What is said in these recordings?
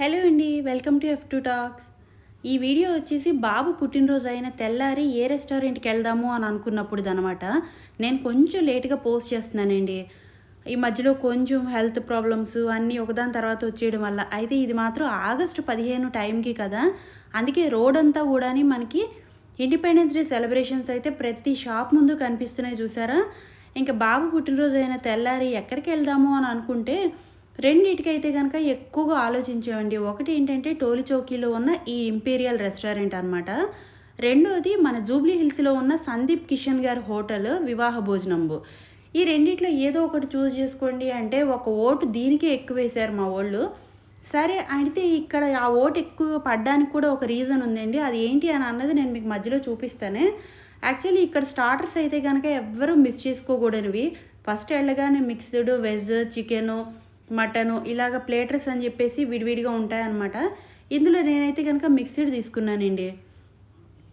Hello అండి welcome to F two talks. ఈ video వచ్చేసి బాబు పుట్టినరోజు అయిన తెల్లారి ఏ రెస్టారెంట్కి వెళ్దాము అని అనుకున్నప్పుడు అనమాట నేను కొంచెం లేట్గా పోస్ట్ చేస్తున్నానండి. ఈ మధ్యలో కొంచెం హెల్త్ ప్రాబ్లమ్స్ అన్నీ ఒకదాని తర్వాత వచ్చేయడం వల్ల. అయితే ఇది మాత్రం ఆగస్టు పదిహేను టైంకి కదా. అందుకే రోడ్ అంతా కూడా మనకి ఇండిపెండెన్స్ డే సెలబ్రేషన్స్ అయితే ప్రతి షాప్ ముందు కనిపిస్తున్నాయి చూసారా? ఇంకా బాబు పుట్టినరోజు అయిన తెల్లారి ఎక్కడికి వెళ్దాము అని అనుకుంటే రెండింటికైతే కనుక ఎక్కువగా ఆలోచించామండి ఒకటి ఏంటంటే టోలి చౌకీలో ఉన్న ఈ ఇంపీరియల్ రెస్టారెంట్ అనమాట రెండోది మన జూబ్లీ హిల్స్లో ఉన్న సందీప్ కిషన్ గారి హోటల్ వివాహ భోజనంబు. ఈ రెండిట్లో ఏదో ఒకటి చూస్ చేసుకోండి అంటే ఒక ఓటు దీనికే ఎక్కువ వేశారు మా వాళ్ళు. సరే అయితే ఇక్కడ ఆ ఓటు ఎక్కువ పడ్డానికి కూడా ఒక రీజన్ ఉందండి. అది ఏంటి అని అన్నది నేను మీకు మధ్యలో చూపిస్తానే. యాక్చువల్లీ ఇక్కడ స్టార్టర్స్ అయితే కనుక ఎవ్వరూ మిస్ చేసుకోకూడనివి. ఫస్ట్ వెళ్ళగానే మిక్స్డ్ వెజ్ చికెను మటను ఇలాగ ప్లేటర్స్ అని చెప్పేసి విడివిడిగా ఉంటాయన్నమాట. ఇందులో నేనైతే కనుక మిక్సీడ్ తీసుకున్నానండి.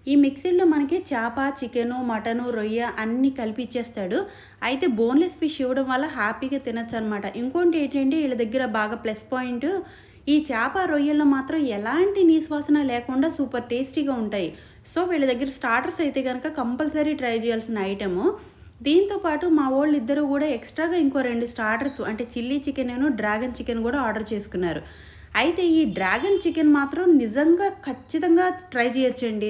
ఈ మిక్సీలో మనకి చేప చికెను మటను రొయ్య అన్నీ కలిపి ఇచ్చేస్తాడు. అయితే బోన్లెస్ ఫిష్ ఇవ్వడం వల్ల హ్యాపీగా తినచ్చు అనమాట ఇంకోటి ఏంటంటే వీళ్ళ దగ్గర బాగా ప్లస్ పాయింట్ ఈ చేప రొయ్యల్లో మాత్రం ఎలాంటి నీసువాసన లేకుండా సూపర్ టేస్టీగా ఉంటాయి. సో వీళ్ళ దగ్గర స్టార్టర్స్ అయితే కనుక కంపల్సరీ ట్రై చేయాల్సిన ఐటము. దీంతో పాటు మా వాళ్ళు ఇద్దరు కూడా ఎక్స్ట్రాగా ఇంకో రెండు స్టార్టర్స్ అంటే చిల్లీ చికెన్ డ్రాగన్ చికెన్ కూడా ఆర్డర్ చేసుకున్నారు. అయితే ఈ డ్రాగన్ చికెన్ మాత్రం నిజంగా ఖచ్చితంగా ట్రై చేయొచ్చండి.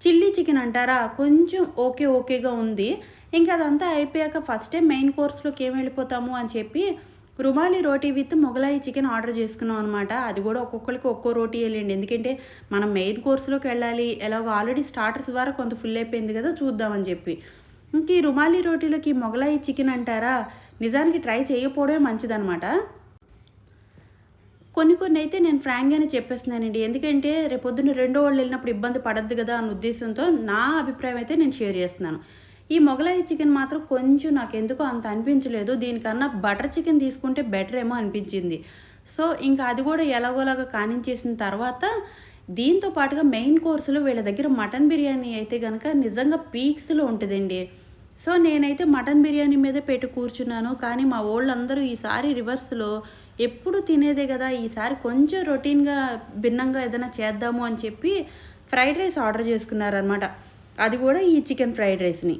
చిల్లీ చికెన్ అంటారా? కొంచెం ఓకే ఓకేగా ఉంది. ఇంకా అదంతా అయిపోయాక ఫస్ట్ టైం మెయిన్ కోర్స్లోకి ఏం వెళ్ళిపోతాము అని చెప్పి rumali roti with Mughlai chicken order చేసుకున్నాం అనమాట అది కూడా ఒక్కొక్కరికి ఒక్కో రోటీ వెళ్ళండి ఎందుకంటే మనం మెయిన్ కోర్స్లోకి వెళ్ళాలి ఎలాగో ఆల్రెడీ స్టార్టర్స్ ద్వారా కొంత ఫుల్ అయిపోయింది కదా చూద్దామని చెప్పి. ఇంక ఈ రుమాలి రోటీలోకి మొగలాయి చికెన్ అంటారా? నిజానికి ట్రై చేయకపోవడమే మంచిదనమాట కొన్ని కొన్ని అయితే నేను ఫ్రాంక్గానే చెప్పేస్తున్నానండి. ఎందుకంటే రేపొద్దున రెండో వాళ్ళు వెళ్ళినప్పుడు ఇబ్బంది పడద్దు కదా అన్న ఉద్దేశంతో నా అభిప్రాయం అయితే నేను షేర్ చేస్తున్నాను. ఈ మొగలాయి చికెన్ మాత్రం కొంచెం నాకు ఎందుకో అంత అనిపించలేదు. దీనికన్నా బటర్ చికెన్ తీసుకుంటే బెటర్ ఏమో అనిపించింది. సో ఇంకా అది కూడా ఎలాగోలాగా కానించేసిన తర్వాత దీంతో పాటుగా మెయిన్ కోర్సులో వీళ్ళ దగ్గర మటన్ బిర్యానీ అయితే కనుక నిజంగా పీక్స్లో ఉంటుందండి. సో నేనైతే మటన్ బిర్యానీ మీదే పెట్టి కూర్చున్నాను కానీ మా వాళ్ళందరూ ఈసారి రివర్స్లో ఎప్పుడు తినేదే కదా ఈసారి కొంచెం రొటీన్గా భిన్నంగా ఏదైనా చేద్దాము అని చెప్పి ఫ్రైడ్ రైస్ ఆర్డర్ చేసుకున్నారనమాట అది కూడా ఈ చికెన్ ఫ్రైడ్ రైస్ని.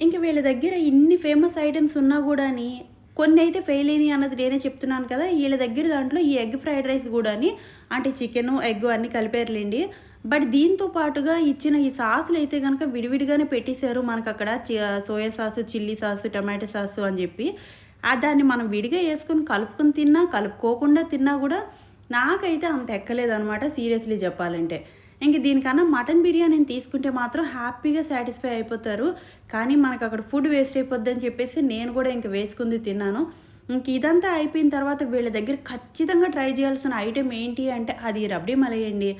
ఇంక వీళ్ళ దగ్గర ఇన్ని ఫేమస్ ఐటమ్స్ ఉన్నా కూడాని కొన్ని అయితే ఫెయిల్ అయినాయి అన్నది నేనే చెప్తున్నాను కదా వీళ్ళ దగ్గర దాంట్లో ఈ ఎగ్ ఫ్రైడ్ రైస్ కూడాని అంటే చికెను ఎగ్ అన్నీ కలిపారులేండి. బట్ దీంతో పాటుగా ఇచ్చిన ఈ సాసులు అయితే కనుక విడివిడిగానే పెట్టేశారు మనకు అక్కడ soya sauce chilli sauce tomato sauce అని చెప్పి. ఆ దాన్ని మనం విడిగా వేసుకొని కలుపుకొని తిన్నా కలుపుకోకుండా తిన్నా కూడా నాకైతే అంత ఎక్కలేదు అనమాట సీరియస్లీ చెప్పాలంటే. ఇంక దీనికన్నా మటన్ బిర్యానీని తీసుకుంటే మాత్రం హ్యాపీగా సాటిస్ఫై అయిపోతారు. కానీ మనకు అక్కడ ఫుడ్ వేస్ట్ అయిపోద్దని చెప్పేసి నేను కూడా ఇంక వేసుకుంది తిన్నాను. ఇంక ఇదంతా అయిపోయిన తర్వాత వీళ్ళ దగ్గర ఖచ్చితంగా ట్రై చేయాల్సిన ఐటెం ఏంటి అంటే అది రబ్డీ మలయండి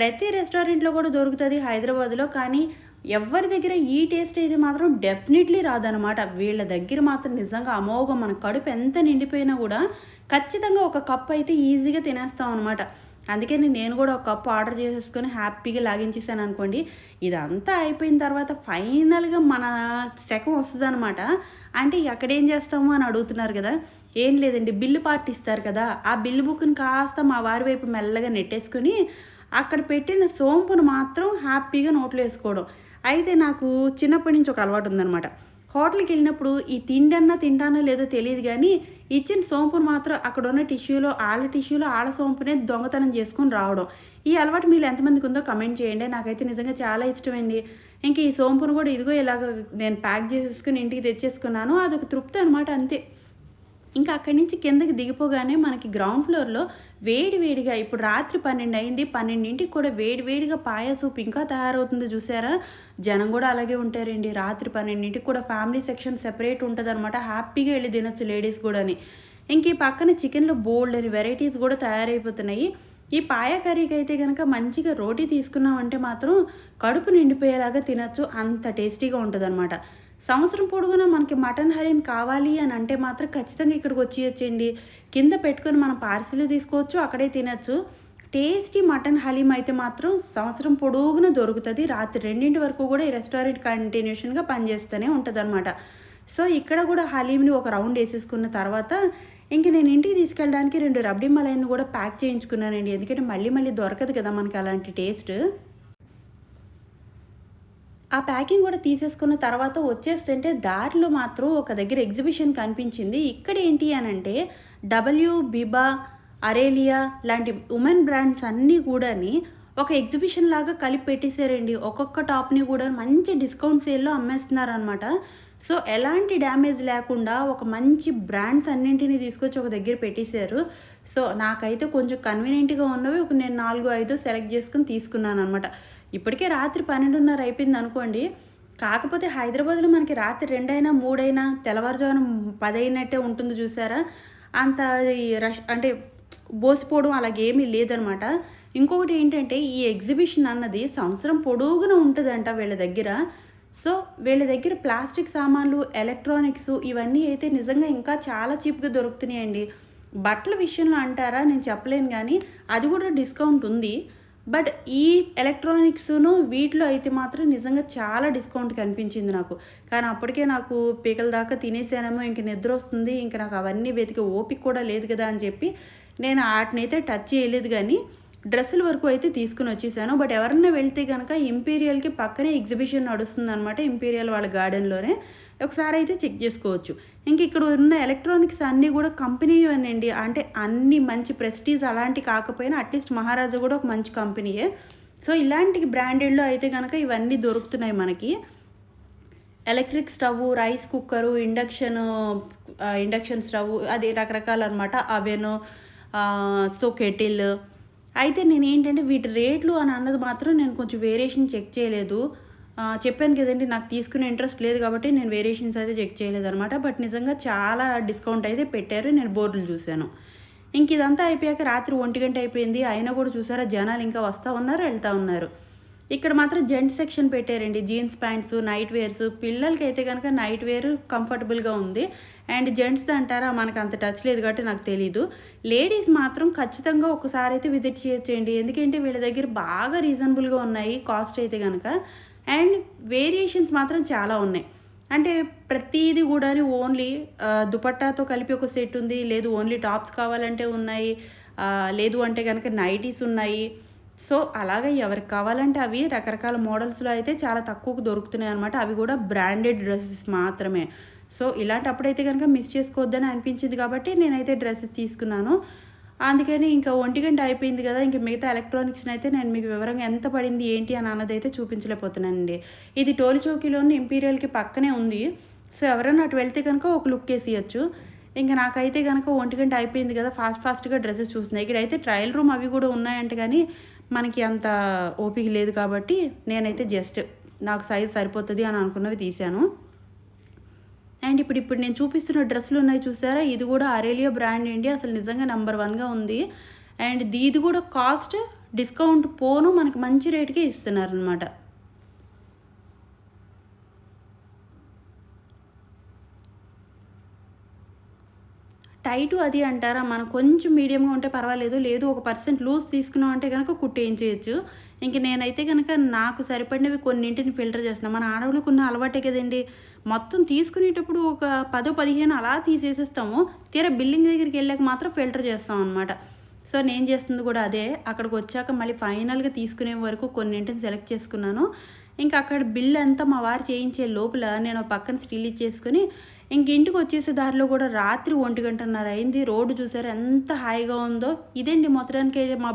ప్రతి రెస్టారెంట్లో కూడా దొరుకుతుంది హైదరాబాద్లో కానీ ఎవరి దగ్గర ఈ టేస్ట్ అయితే మాత్రం డెఫినెట్లీ రాదనమాట వీళ్ళ దగ్గర మాత్రం నిజంగా అమోఘం మన కడుపు ఎంత నిండిపోయినా కూడా ఖచ్చితంగా ఒక కప్ అయితే ఈజీగా తినేస్తాం అనమాట అందుకని నేను కూడా ఒక కప్పు ఆర్డర్ చేసేసుకొని హ్యాపీగా లాగించేసాను అనుకోండి. ఇదంతా అయిపోయిన తర్వాత ఫైనల్గా మన శకం వస్తుంది అనమాట అంటే ఎక్కడ ఏం చేస్తాము అని అడుగుతున్నారు కదా ఏం లేదండి బిల్లు పార్టీ ఇస్తారు కదా ఆ బిల్లు బుక్ని కాస్త మా వారి వైపు మెల్లగా నెట్టేసుకొని అక్కడ పెట్టిన సోంపును మాత్రం హ్యాపీగా నోట్లో వేసుకోవడం. అయితే నాకు చిన్నప్పటి నుంచి ఒక అలవాటు ఉందనమాట హోటల్కి వెళ్ళినప్పుడు ఈ తిండి అన్నా తింటానో లేదో తెలియదు కానీ ఇచ్చిన సోంపును మాత్రం అక్కడ ఉన్న టిష్యూలో ఆళ్ళ టిష్యూలో ఆళ్ళ సోంపునే దొంగతనం చేసుకొని రావడం. ఈ అలవాటు మీరు ఎంతమందికి ఉందో కమెంట్ చేయండి. నాకైతే నిజంగా చాలా ఇష్టమండి. ఇంకా ఈ సోంపును కూడా ఇదిగో ఇలాగ నేను ప్యాక్ చేసేసుకుని ఇంటికి తెచ్చేసుకున్నాను. అదొక తృప్తి అనమాట అంతే. ఇంకా అక్కడి నుంచి కిందకి దిగిపోగానే మనకి గ్రౌండ్ ఫ్లోర్లో వేడి వేడిగా ఇప్పుడు రాత్రి పన్నెండు అయింది పన్నెండింటికి కూడా వేడి వేడిగా పాయ సూప్ ఇంకా తయారవుతుంది చూసారా? జనం కూడా అలాగే ఉంటారండి. రాత్రి పన్నెండింటికి కూడా ఫ్యామిలీ సెక్షన్ సెపరేట్ ఉంటుంది అనమాట హ్యాపీగా వెళ్ళి తినచ్చు లేడీస్ కూడాని. ఇంక ఈ పక్కన చికెన్లో బోల్డ్ అని వెరైటీస్ కూడా తయారైపోతున్నాయి. ఈ పాయ కర్రీకి అయితే కనుక మంచిగా రోటీ తీసుకున్నామంటే మాత్రం కడుపు నిండిపోయేలాగా తినచ్చు. అంత టేస్టీగా ఉంటుంది అనమాట సంవత్సరం పొడుగునా మనకి మటన్ హలీం కావాలి అని అంటే మాత్రం ఖచ్చితంగా ఇక్కడికి వచ్చేయచ్చండి. కింద పెట్టుకొని మనం పార్సిల్ తీసుకోవచ్చు అక్కడే తినచ్చు. టేస్టీ మటన్ హలీం అయితే మాత్రం సంవత్సరం పొడుగున దొరుకుతుంది. రాత్రి రెండింటి వరకు కూడా ఈ రెస్టారెంట్ కంటిన్యూషన్గా పనిచేస్తూనే ఉంటుంది అనమాట సో ఇక్కడ కూడా హలీంని ఒక రౌండ్ వేసేసుకున్న తర్వాత ఇంక నేను ఇంటికి తీసుకెళ్ళడానికి రెండు రబ్డీ మలైన్ కూడా ప్యాక్ చేయించుకున్నానండి. ఎందుకంటే మళ్ళీ మళ్ళీ దొరకదు కదా మనకి అలాంటి టేస్ట్. ఆ ప్యాకింగ్ కూడా తీసేసుకున్న తర్వాత వచ్చేస్తుంటే దారిలో మాత్రం ఒక దగ్గర ఎగ్జిబిషన్ కనిపించింది. ఇక్కడ ఏంటి అని అంటే డబ్ల్యూ బిబా అరేలియా లాంటి ఉమెన్ బ్రాండ్స్ అన్నీ కూడాని ఒక ఎగ్జిబిషన్ లాగా కలిపి పెట్టేశారండి. ఒక్కొక్క టాప్ని కూడా మంచి డిస్కౌంట్ సేల్లో అమ్మేస్తున్నారు అనమాట సో ఎలాంటి డ్యామేజ్ లేకుండా ఒక మంచి బ్రాండ్స్ అన్నింటినీ తీసుకొచ్చి ఒక దగ్గర పెట్టేశారు. సో నాకైతే కొంచెం కన్వీనియంట్గా ఉన్నవి ఒక నేను నాలుగు ఐదు సెలెక్ట్ చేసుకుని తీసుకున్నాను అనమాట ఇప్పటికే రాత్రి పన్నెండున్నర అయిపోయింది అనుకోండి. కాకపోతే హైదరాబాద్లో మనకి రాత్రి రెండైనా మూడైనా తెల్లవారుజామున పదైనట్టే ఉంటుంది చూసారా? అంత రష్ అంటే బోసిపోవడం అలాగేమీ లేదనమాట. ఇంకొకటి ఏంటంటే ఈ ఎగ్జిబిషన్ అన్నది సంవత్సరం పొడుగున ఉంటుందంట వీళ్ళ దగ్గర. సో వీళ్ళ దగ్గర ప్లాస్టిక్ సామాన్లు ఎలక్ట్రానిక్స్ ఇవన్నీ అయితే నిజంగా ఇంకా చాలా చీప్గా దొరుకుతున్నాయండి. బట్టల విషయంలో అంటారా? నేను చెప్పలేను కానీ అది కూడా డిస్కౌంట్ ఉంది. బట్ ఈ ఎలక్ట్రానిక్స్ను వీటిలో అయితే మాత్రం నిజంగా చాలా డిస్కౌంట్ కనిపించింది నాకు. కానీ అప్పటికే నాకు పీకల దాకా తినేసానేమో ఇంక నిద్ర వస్తుంది ఇంక నాకు అవన్నీ వెతికి ఓపిక కూడా లేదు కదా అని చెప్పి నేను వాటినైతే టచ్ చేయలేదు కానీ డ్రెస్సుల వరకు అయితే తీసుకుని వచ్చేసాను. బట్ ఎవరన్నా వెళ్తే కనుక ఇంపీరియల్కి పక్కనే ఎగ్జిబిషన్ నడుస్తుంది అనమాట ఇంపీరియల్ వాళ్ళ గార్డెన్లోనే ఒకసారి అయితే చెక్ చేసుకోవచ్చు. ఇంక ఇక్కడ ఉన్న ఎలక్ట్రానిక్స్ అన్నీ కూడా కంపెనీ అండి అంటే అన్ని మంచి ప్రెస్టీజ్ అలాంటి కాకపోయినా అట్లీస్ట్ మహారాజా కూడా ఒక మంచి కంపెనీయే సో ఇలాంటి బ్రాండెడ్లో అయితే కనుక ఇవన్నీ దొరుకుతున్నాయి మనకి. Electric stove rice cooker induction induction stove అది రకరకాలన్నమాట. అవెను సో కెటిల్ అయితే నేను ఏంటంటే వీటి రేట్లు అని అన్నది మాత్రం నేను కొంచెం వేరియేషన్ చెక్ చేయలేదు. చెప్పాను కదండి నాకు తీసుకునే ఇంట్రెస్ట్ లేదు కాబట్టి నేను వేరియేషన్స్ అయితే చెక్ చేయలేదు అనమాట బట్ నిజంగా చాలా డిస్కౌంట్ అయితే పెట్టారు నేను బోర్డులు చూశాను. ఇంక ఇదంతా అయిపోయాక రాత్రి ఒంటి గంట అయిపోయింది అయినా కూడా చూసారా జనాలు ఇంకా వస్తూ ఉన్నారు వెళ్తూ ఉన్నారు. ఇక్కడ మాత్రం జెంట్స్ సెక్షన్ పెట్టారండి. Jeans pants night wears. పిల్లలకి అయితే కనుక నైట్ వేర్ కంఫర్టబుల్గా ఉంది. అండ్ జెంట్స్ అంటారా మనకు అంత టచ్ లేదు కాబట్టి నాకు తెలీదు. లేడీస్ మాత్రం ఖచ్చితంగా ఒకసారి అయితే విజిట్ చేయొచ్చండి. ఎందుకంటే వీళ్ళ దగ్గర బాగా రీజనబుల్గా ఉన్నాయి కాస్ట్ అయితే కనుక అండ్ వేరియేషన్స్ మాత్రం చాలా ఉన్నాయి. అంటే ప్రతిదీ కూడా ఓన్లీ దుపట్టాతో కలిపి ఒక సెట్ ఉంది. లేదు ఓన్లీ టాప్స్ కావాలంటే ఉన్నాయి. లేదు అంటే కనుక నైటీస్ ఉన్నాయి. సో అలాగే ఎవరికి కావాలంటే అవి రకరకాల మోడల్స్లో అయితే చాలా తక్కువకు దొరుకుతున్నాయి అనమాట అవి కూడా బ్రాండెడ్ డ్రెస్సెస్ మాత్రమే. సో ఇలాంటప్పుడైతే కనుక మిస్ చేసుకోవద్దని అనిపించింది కాబట్టి నేనైతే డ్రెస్సెస్ తీసుకున్నాను. అందుకని ఇంకా ఒంటి గంట అయిపోయింది కదా ఇంకా మిగతా ఎలక్ట్రానిక్స్ని అయితే నేను మీకు వివరంగా ఎంత పడింది ఏంటి అని అన్నది అయితే చూపించలేకపోతున్నానండి. ఇది టోలి చౌకీలోని ఇంపీరియల్కి పక్కనే ఉంది. సో ఎవరైనా అటు వెళ్తే కనుక ఒక లుక్ వేసేయచ్చు. ఇంకా నాకైతే కనుక ఒంటి గంట అయిపోయింది కదా ఫాస్ట్ ఫాస్ట్గా డ్రెస్సెస్ చూస్తున్నాయి. ఇక్కడైతే ట్రయల్ రూమ్ అవి కూడా ఉన్నాయంట కానీ మనకి అంత ఓపిక లేదు కాబట్టి నేనైతే జస్ట్ నాకు సైజ్ సరిపోతుంది అని అనుకున్నవి తీశాను. అండ్ ఇప్పుడు ఇప్పుడు నేను చూపిస్తున్న డ్రెస్సులు ఉన్నాయి చూసారా? ఇది కూడా అరేలియా బ్రాండ్ అండి. అసలు నిజంగా నెంబర్ వన్గా ఉంది. అండ్ ఇది కూడా కాస్ట్ డిస్కౌంట్ పోను మనకి మంచి రేటుకే ఇస్తున్నారు అనమాట టైటు అది అంటారా? మనం కొంచెం మీడియంగా ఉంటే పర్వాలేదు. లేదు ఒక పర్సెంట్ లూజ్ తీసుకున్నాం అంటే కనుక కుట్టేయించేయచ్చు. ఇంక నేనైతే కనుక నాకు సరిపడినవి కొన్నింటిని ఫిల్టర్ చేస్తున్నాను మన ఆడవాళ్ళకు ఉన్న అలవాటే కదండి. మొత్తం తీసుకునేటప్పుడు ఒక పదో పదిహేను అలా తీసేసేస్తాము. తీరా బిల్లింగ్ దగ్గరికి వెళ్ళాక మాత్రం ఫిల్టర్ చేస్తాం అనమాట సో నేను చేస్తుంది కూడా అదే. అక్కడికి వచ్చాక మళ్ళీ ఫైనల్గా తీసుకునే వరకు కొన్నింటిని సెలెక్ట్ చేసుకున్నాను. ఇంకా అక్కడ బిల్ అంతా మా వారు చేయించే లోపల నేను పక్కన స్టిల్ ఇచ్చేసుకుని ఇంక ఇంటికి వచ్చేసే దారిలో కూడా రాత్రి ఒంటి గంటన్నర అయింది. రోడ్డు చూసారు ఎంత హాయిగా ఉందో. ఇదండి మొత్తానికి మా